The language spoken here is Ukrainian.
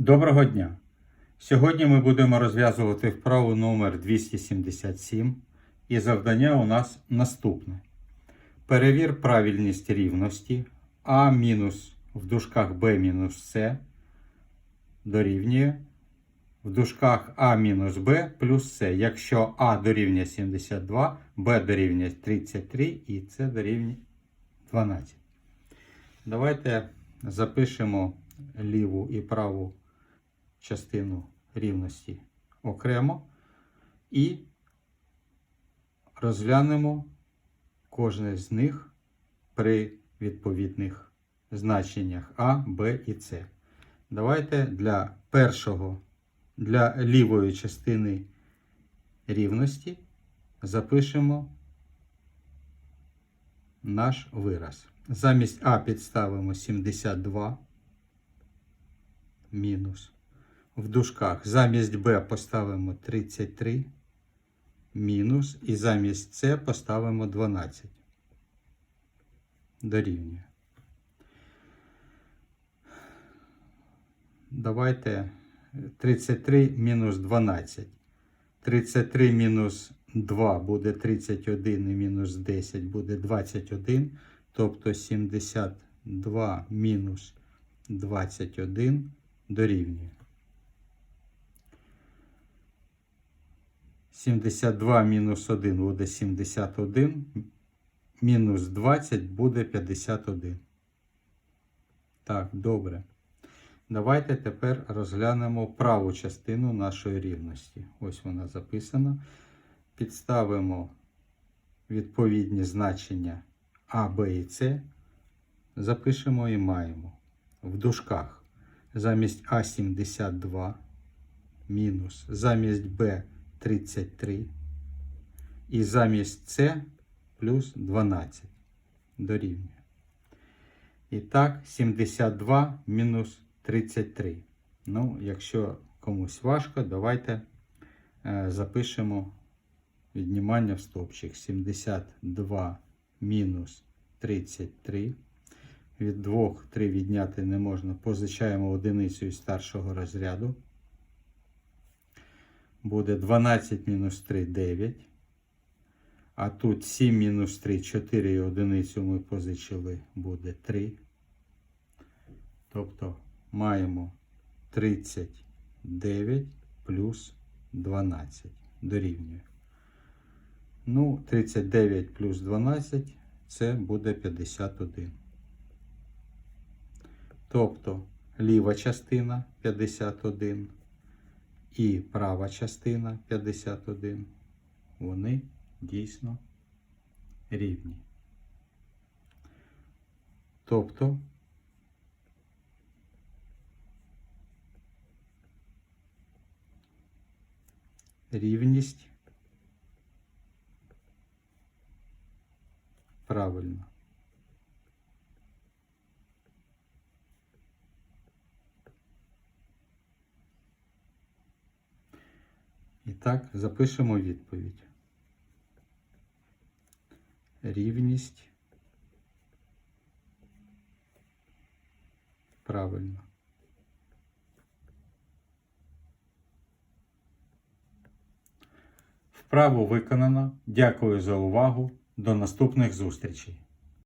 Доброго дня! Сьогодні ми будемо розв'язувати вправу номер 277 і завдання у нас наступне. Перевір правильність рівності А в дужках Б С дорівнює в дужках А мінус Б плюс С, якщо А дорівнює 72, Б дорівнює 33 і С дорівнює 12. Давайте запишемо ліву і праву частину рівності окремо і розглянемо кожне з них при відповідних значеннях А, Б і С. Давайте для першого, для лівої частини рівності запишемо наш вираз. Замість А підставимо 72 мінус. В дужках замість Б поставимо 33 мінус і замість С поставимо 12. Дорівнює. Давайте 33 мінус 12. 33 мінус 2 буде 31 і мінус 10 буде 21. Тобто 72 мінус 21 дорівнює. 72 мінус 1 буде 71. Мінус 20 буде 51. Так, добре. Давайте тепер розглянемо праву частину нашої рівності. Ось вона записана. Підставимо відповідні значення А, Б і С. Запишемо і маємо в дужках замість А 72 мінус замість Б 33 і замість С плюс 12 дорівнює. І так, 72 мінус 33. Ну, якщо комусь важко, давайте е, запишемо віднімання в стопчик. 72 мінус 33. Від 2 3 відняти не можна. Позичаємо одиницю із старшого розряду. Буде 12 мінус 3 9. А тут 7 мінус 3 4 і одиницю ми позичили, буде 3. Тобто маємо 39 плюс 12 дорівнює. Ну, 39 плюс 12 це буде 51. Тобто ліва частина 51 і права частина 51, вони дійсно рівні. Тобто рівність правильно. І так, запишемо відповідь. Рівність правильно. Вправо виконано. Дякую за увагу. До наступних зустрічей.